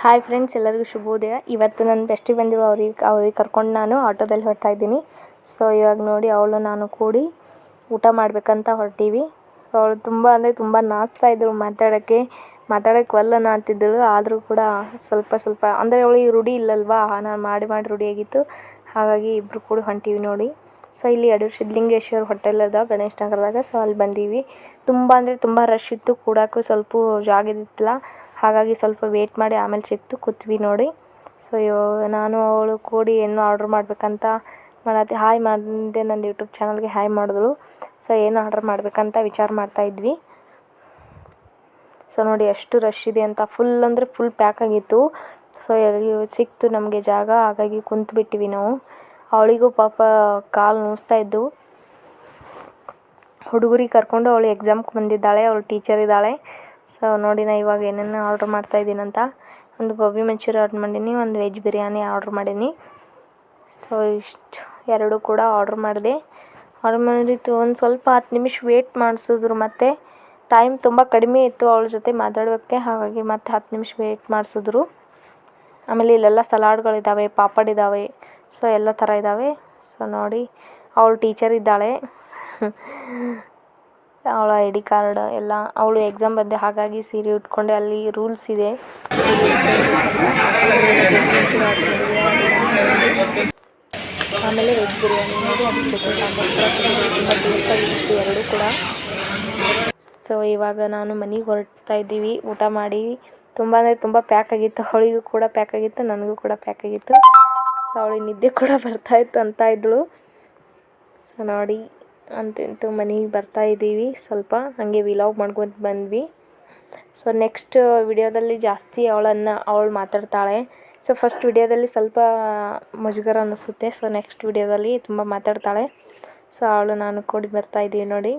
Hi friends ಎಲ್ಲರಿಗೂ ಶುಭೋದಯ. ಇವತ್ತು ನನ್ನ ಬೆಸ್ಟಿ ಬಂದಿರೋ ಅವ್ರಿಗೆ ಅವ್ರಿಗೆ ಕರ್ಕೊಂಡು ನಾನು ಆಟೋದಲ್ಲಿ ಹೊರಡ್ತಾ ಇದ್ದೀನಿ. ಸೊ ಇವಾಗ ನೋಡಿ ಅವಳು, ನಾನು ಕೂಡಿ ಊಟ ಮಾಡಬೇಕಂತ ಹೊರಟೀವಿ. ಸೊ ಅವಳು ತುಂಬ ಅಂದರೆ ತುಂಬ ನಾಚ್ತಾ ಇದ್ದರು ಮಾತಾಡೋಕ್ಕೆ. ಮಾತಾಡೋಕ್ಕೆ ವಲ್ಲ ಅಂತಿದ್ದಳು ಆದರೂ ಕೂಡ ಸ್ವಲ್ಪ ಸ್ವಲ್ಪ, ಅಂದರೆ ಅವಳಿಗೆ ರೂಢಿ ಇಲ್ಲಲ್ವಾ? ನಾನು ಮಾಡಿ ಮಾಡಿ ರೂಢಿಯಾಗಿತ್ತು ಹಾಗಾಗಿ ಇಬ್ಬರು ಕೂಡ ಹೊಂಟೀವಿ ನೋಡಿ. ಸೊ ಇಲ್ಲಿ ಯಡೂರು ಸಿದ್ಧಲಿಂಗೇಶ್ವರ ಹೋಟೆಲ್ ಅದ, ಗಣೇಶ್ ನಗರದಾಗ. ಸೊ ಅಲ್ಲಿ ಬಂದೀವಿ. ತುಂಬ ಅಂದರೆ ತುಂಬ ರಶ್ ಇತ್ತು. ಕೂಡಕ್ಕೂ ಸ್ವಲ್ಪ ಜಾಗ ಇದ್ದಿತ್ತಿಲ್ಲ, ಹಾಗಾಗಿ ಸ್ವಲ್ಪ ವೇಟ್ ಮಾಡಿ ಆಮೇಲೆ ಸಿಕ್ತು. ಕೂತ್ವಿ ನೋಡಿ. ಸೊ ನಾನು ಅವಳು ಕೂಡಿ ಏನು ಆರ್ಡ್ರ್ ಮಾಡಬೇಕಂತ ಮಾಡತ್ತೆ. ಹಾಯ್ ಮಾಡಿದೆ, ನನ್ನ ಯೂಟ್ಯೂಬ್ ಚಾನಲ್ಗೆ ಹಾಯ್ ಮಾಡಿದ್ಳು. ಸೊ ಏನು ಆರ್ಡ್ರ್ ಮಾಡಬೇಕಂತ ವಿಚಾರ ಮಾಡ್ತಾ ಇದ್ವಿ. ಸೊ ನೋಡಿ ಎಷ್ಟು ರಶ್ ಇದೆ ಅಂತ. ಫುಲ್ ಅಂದರೆ ಫುಲ್ ಪ್ಯಾಕ್ ಆಗಿತ್ತು. ಸೊ ಎಲ್ಲಿ ಸಿಕ್ತು ನಮಗೆ ಜಾಗ. ಹಾಗಾಗಿ ಕುಂತು ಬಿಟ್ಟಿವಿ ನಾವು. ಅವಳಿಗೂ ಪಾಪ ಕಾಲು ನೋಸ್ತಾ ಇದ್ದವು ಹುಡುಗರಿಗೆ ಕರ್ಕೊಂಡು ಅವಳು ಎಕ್ಸಾಮ್ಗೆ ಬಂದಿದ್ದಾಳೆ, ಅವಳು ಟೀಚರ್ ಇದ್ದಾಳೆ. ಸೊ ನೋಡಿ ನಾ ಇವಾಗ ಏನೇನು ಆರ್ಡ್ರ್ ಮಾಡ್ತಾ ಇದ್ದೀನಂತ ಒಂದು ಗೋಬಿ ಮಂಚೂರಿ ಆರ್ಡ್ರ್ ಮಾಡೀನಿ, ಒಂದು ವೆಜ್ ಬಿರಿಯಾನಿ ಆರ್ಡ್ರ್ ಮಾಡೀನಿ. ಸೊ ಇಷ್ಟು ಎರಡು ಕೂಡ ಆರ್ಡ್ರ್ ಮಾಡಿದೆ. ಆರ್ಡ್ರ್ ಮಾಡಿತ್ತು ಒಂದು ಸ್ವಲ್ಪ ಹತ್ತು ನಿಮಿಷ ವೇಟ್ ಮಾಡಿಸಿದ್ರು ಮತ್ತು ಟೈಮ್ ತುಂಬ ಕಡಿಮೆ ಇತ್ತು ಅವಳ ಜೊತೆ ಮಾತಾಡೋಕ್ಕೆ ಹಾಗಾಗಿ ಮತ್ತೆ ಹತ್ತು ನಿಮಿಷ ವೇಟ್ ಮಾಡಿಸಿದ್ರು. ಆಮೇಲೆ ಇಲ್ಲೆಲ್ಲ ಸಲಾಡ್ಗಳಿದ್ದಾವೆ ಪಾಪಡ್ ಇದ್ದಾವೆ ಸೊ ಎಲ್ಲ ಥರ ಇದ್ದಾವೆ ಸೊ ನೋಡಿ, ಅವಳು ಟೀಚರ್ ಇದ್ದಾಳೆ. ಅವಳ ಐ ಡಿ ಕಾರ್ಡ್ ಎಲ್ಲ, ಅವಳು ಎಕ್ಸಾಮ್ ಬಂದೆ, ಹಾಗಾಗಿ ಸೀರೆ ಉಟ್ಕೊಂಡೆ, ಅಲ್ಲಿ ರೂಲ್ಸ್ ಇದೆ. ಆಮೇಲೆ ವೆಜ್ ಬಿರಿಯಾನಿ ಟೇಸ್ಟಾಗಿತ್ತು ಎರಡೂ ಕೂಡ. ಸೊ ಇವಾಗ ನಾನು ಮನೆಗೆ ಹೊರಡ್ತಾ ಇದ್ದೀವಿ. ಊಟ ಮಾಡಿ, ತುಂಬ ಅಂದರೆ ತುಂಬ ಪ್ಯಾಕ್ ಆಗಿತ್ತು. ಅವಳಿಗೂ ಕೂಡ ಪ್ಯಾಕ್ ಆಗಿತ್ತು, ನನಗೂ ಕೂಡ ಪ್ಯಾಕ್ ಆಗಿತ್ತು. ಅವಳಿಗೆ ನಿದ್ದೆ ಕೂಡ ಬರ್ತಾಯಿತ್ತು ಅಂತ ಇದ್ದಳು ಸೊ ನೋಡಿ, ಅಂತಿಂತು ಮನೆಗೆ ಬರ್ತಾ ಇದ್ದೀವಿ. ಸ್ವಲ್ಪ ಹಾಗೆ ವಿಲಾಗ್ ಮಾಡ್ಕೊತ ಬಂದ್ವಿ. ಸೊ ನೆಕ್ಸ್ಟ್ ವಿಡಿಯೋದಲ್ಲಿ ಜಾಸ್ತಿ ಅವಳನ್ನು, ಅವಳು ಮಾತಾಡ್ತಾಳೆ. ಸೊ ಫಸ್ಟ್ ವಿಡಿಯೋದಲ್ಲಿ ಸ್ವಲ್ಪ ಮುಜುಗರ ಅನ್ನಿಸುತ್ತೆ ಸೊ ನೆಕ್ಸ್ಟ್ ವಿಡಿಯೋದಲ್ಲಿ ತುಂಬ ಮಾತಾಡ್ತಾಳೆ. ಸೊ ಅವಳು ನಾನು ಕೂಡಿ ಬರ್ತಾ ಇದ್ದೀವಿ ನೋಡಿ.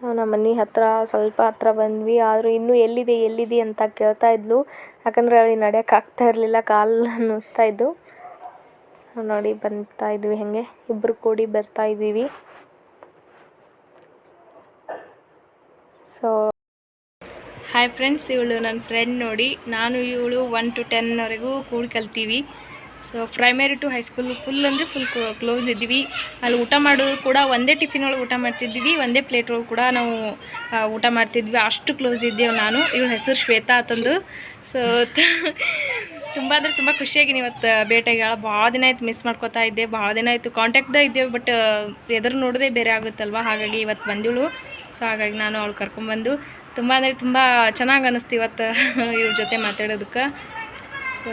ನಮ್ಮ ಮನೆ ಹತ್ರ ಸ್ವಲ್ಪ ಹತ್ರ ಬಂದ್ವಿ. ಆದರೂ ಇನ್ನೂ ಎಲ್ಲಿದೆ ಎಲ್ಲಿದೆ ಅಂತ ಕೇಳ್ತಾ ಇದ್ಲು. ಯಾಕಂದರೆ ಅವಳಿಗೆ ನಡೆಯಕ್ಕೆ ಆಗ್ತಾ ಇರಲಿಲ್ಲ, ಕಾಲು ಅನ್ನಿಸ್ತಾ ಇದ್ದು. ನೋಡಿ ಬರ್ತಾ ಇದ್ವಿ ಹಾಗೆ. ಇಬ್ಬರು ಕೂಡಿ ಬರ್ತಾ ಇದ್ದೀವಿ. ಸೊ ಹಾಯ್ ಫ್ರೆಂಡ್ಸ್ ಇವಳು ನನ್ನ ಫ್ರೆಂಡ್ ನೋಡಿ. ನಾನು ಇವಳು ಒನ್ ಟು ಟೆನ್ವರೆಗೂ ಕೂಡಿ ಕಲ್ತೀವಿ. So primary to high school full ಅಂದರೆ ಫುಲ್ ಕ್ಲೋಸ್ ಇದ್ವಿ ಅಲ್ಲಿ ಊಟ ಮಾಡೋದು ಕೂಡ ಒಂದೇ ಟಿಫಿನ್ ಒಳಗೆ ಊಟ ಮಾಡ್ತಿದ್ವಿ ಒಂದೇ ಪ್ಲೇಟ್ ಒಳಗೆ ಕೂಡ ನಾವು ಊಟ ಮಾಡ್ತಿದ್ವಿ. ಅಷ್ಟು ಕ್ಲೋಸ್ ಇದ್ದೇವೆ ನಾನು, ಇವಳ ಹೆಸರು ಶ್ವೇತಾ ಅಂತಂದು. ಸೊ ತುಂಬ ಅಂದರೆ ತುಂಬ ಖುಷಿಯಾಗಿನಿ ಇವತ್ತು ಭೇಟಿಯಾಗ ಭಾಳ ದಿನ ಆಯ್ತು ಮಿಸ್ ಮಾಡ್ಕೊತಾ ಇದ್ದೆ. ಭಾಳ ದಿನ ಆಯಿತು ಕಾಂಟ್ಯಾಕ್ಟ್ದ ಇದ್ದೇವೆ ಬಟ್ ಎದುರು ನೋಡೋದೇ ಬೇರೆ ಆಗುತ್ತಲ್ವ? ಹಾಗಾಗಿ ಇವತ್ತು ಬಂದಿಳು ಸೊ ಹಾಗಾಗಿ ನಾನು ಅವಳು ಕರ್ಕೊಂಬಂದು ತುಂಬ ಅಂದರೆ ತುಂಬ ಚೆನ್ನಾಗಿ ಅನ್ನಿಸ್ತು ಇವತ್ತು, ಇವ್ರ ಜೊತೆ ಮಾತಾಡೋದಕ್ಕೆ. ಸೊ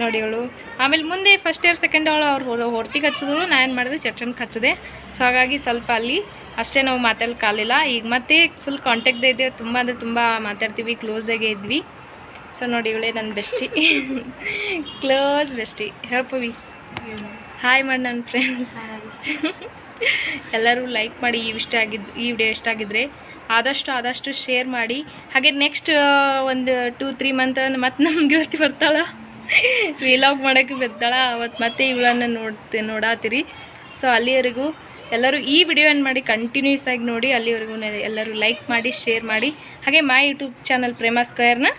ನೋಡಿ ಅವಳು. ಆಮೇಲೆ ಮುಂದೆ ಫಸ್ಟ್ ಇಯರ್ ಸೆಕೆಂಡ್ ಅವಳು ಅವ್ರು ಹೊರ್ತಿಗೆ ಹಚ್ಚಿದ್ರು ನಾನು ಏನು ಮಾಡಿದೆ ಚಟ್ರನ್ಗೆ ಹಚ್ಚಿದೆ ಸೊ ಹಾಗಾಗಿ ಸ್ವಲ್ಪ ಅಲ್ಲಿ ಅಷ್ಟೇ ನಾವು ಮಾತಾಡೋಕ್ಕಾಗಲಿಲ್ಲ ಈಗ ಮತ್ತೆ ಫುಲ್ ಕಾಂಟ್ಯಾಕ್ಟ್ ಇದೆ. ತುಂಬ ಅಂದರೆ ತುಂಬ ಮಾತಾಡ್ತೀವಿ ಕ್ಲೋಸಾಗೇ ಇದ್ವಿ. ಸೊ ನೋಡಿ ಇವಳೇ ನನ್ನ ಬೆಸ್ಟಿ ಕ್ಲೋಸ್ ಬೆಸ್ಟಿ ಹೇಳ್ಪವಿ ಹಾಯ್ ಮಾಡಿ ನನ್ನ ಫ್ರೆಂಡ್ಸ್ ಎಲ್ಲರೂ ಲೈಕ್ ಮಾಡಿ ಈ ಇಷ್ಟ ಆಗಿದ್ದು ಈ ವಿಡಿಯೋ ಇಷ್ಟ ಆಗಿದ್ರೆ ಆದಷ್ಟು ಆದಷ್ಟು ಶೇರ್ ಮಾಡಿ. ಹಾಗೆ ನೆಕ್ಸ್ಟ್ ಒಂದು ಟೂ ತ್ರೀ ಮಂತ್ ಮತ್ತೆ ನಮ್ಮ ಗೆಳತಿ ಬರ್ತಾಳ? ವಿಲಾಗ್ ಮಾಡೋಕ್ಕೆ ಬಿದ್ದಾಳ. ಅವತ್ತು ಮತ್ತೆ ಇವಳನ್ನು ನೋಡ್ತಿ ನೋಡಾತಿರಿ. ಸೊ ಅಲ್ಲಿವರೆಗೂ ಎಲ್ಲರೂ ಈ ವಿಡಿಯೋ ಏನು ಮಾಡಿ ಕಂಟಿನ್ಯೂಸ್ ಆಗಿ ನೋಡಿ ಅಲ್ಲಿವರೆಗೂ ಎಲ್ಲರೂ ಲೈಕ್ ಮಾಡಿ ಶೇರ್ ಮಾಡಿ. ಹಾಗೆ ಮೈ ಯೂಟ್ಯೂಬ್ ಚಾನಲ್ ಪ್ರೇಮಾ ಸ್ಕ್ವೇರ್ನ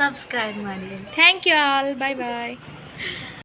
ಸಬ್ಸ್ಕ್ರೈಬ್ ಮಾಡಿ. Thank you all bye bye